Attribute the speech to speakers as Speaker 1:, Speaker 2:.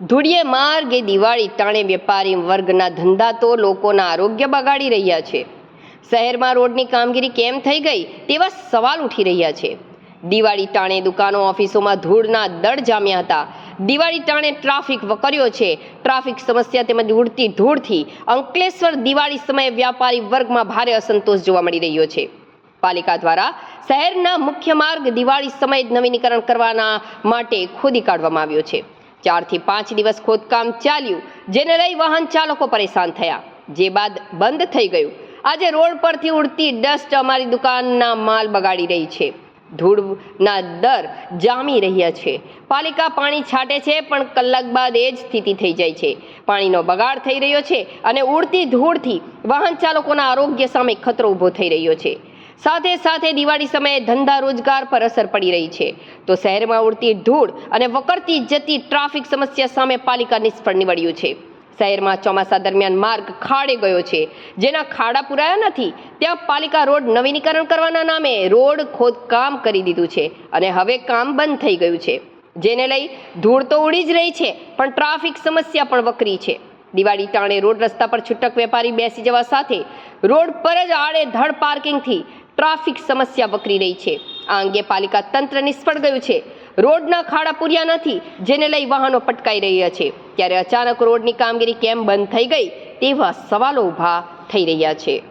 Speaker 1: ધૂળિયે માર્ગે દિવાળી ટાણે વેપારી વર્ગના ધંધા તો લોકોના આરોગ્ય બગાડી રહ્યા છે. શહેરમાં રોડની કામગીરી કેમ થઈ ગઈ તેવા સવાલ ઉઠી રહ્યા છે. દિવાળી ટાણે દુકાનો ઓફિસોમાં ધૂળના દળ જામ્યા હતા. દિવાળી ટાણે ટ્રાફિક વકર્યો છે. ટ્રાફિક સમસ્યા તેમજ ઉડતી ધૂળથી અંકલેશ્વર દિવાળી સમયે વ્યાપારી વર્ગમાં ભારે અસંતોષ જોવા મળી રહ્યો છે. પાલિકા દ્વારા શહેરના મુખ્ય માર્ગ દિવાળી સમયે જ નવીનીકરણ કરવાના માટે ખોદી કાઢવામાં આવ્યો છે. ચારથી પાંચ દિવસ ખોદકામ ચાલ્યું, જેને લઈ વાહન ચાલકો પરેશાન થયા, જે બાદ બંધ થઈ ગયું. આજે રોડ પરથી ઉડતી ડસ્ટ અમારી દુકાનના માલ બગાડી રહી છે. ધૂળના દર જામી રહ્યા છે. પાલિકા પાણી છાંટે છે, પણ કલાક બાદ એ જ સ્થિતિ થઈ જાય છે. પાણીનો બગાડ થઈ રહ્યો છે અને ઉડતી ધૂળથી વાહન ચાલકોના આરોગ્ય સામે ખતરો ઊભો થઈ રહ્યો છે. સાથે સાથે દિવાળી સમયે ધંધા રોજગાર પર અસર પડી રહી છે. તો શહેરમાં ઉડતી ધૂળ અને વકરતી જતી ટ્રાફિક સમસ્યા સામે પાલિકા નિષ્ફળ નીવડ્યું છે. શહેરમાં ચોમાસા દરમિયાન માર્ગ ખાડે ગયો છે. જેના ખાડા પુરાયા નથી, ત્યાં પાલિકા રોડ નવીનીકરણ કરવાના નામે રોડ ખોદકામ કરી દીધું છે અને હવે કામ બંધ થઈ ગયું છે. જેને લઈ ધૂળ તો ઉડી જ રહી છે, પણ ટ્રાફિક સમસ્યા પણ વકરી છે. દિવાળી ટાણે રોડ રસ્તા પર છૂટક વેપારી બેસી જવા સાથે રોડ પર જ આડે ધડ પાર્કિંગથી ટ્રાફિક સમસ્યા વકરી રહી છે. આ અંગે પાલિકા તંત્ર નિષ્ફળ ગયું છે. રોડના ખાડા પૂર્યા નથી, જેને લઈ વાહનો પટકાઈ રહ્યા છે. ત્યારે અચાનક રોડની કામગીરી કેમ બંધ થઈ ગઈ તેવા સવાલો ઊભા થઈ રહ્યા છે.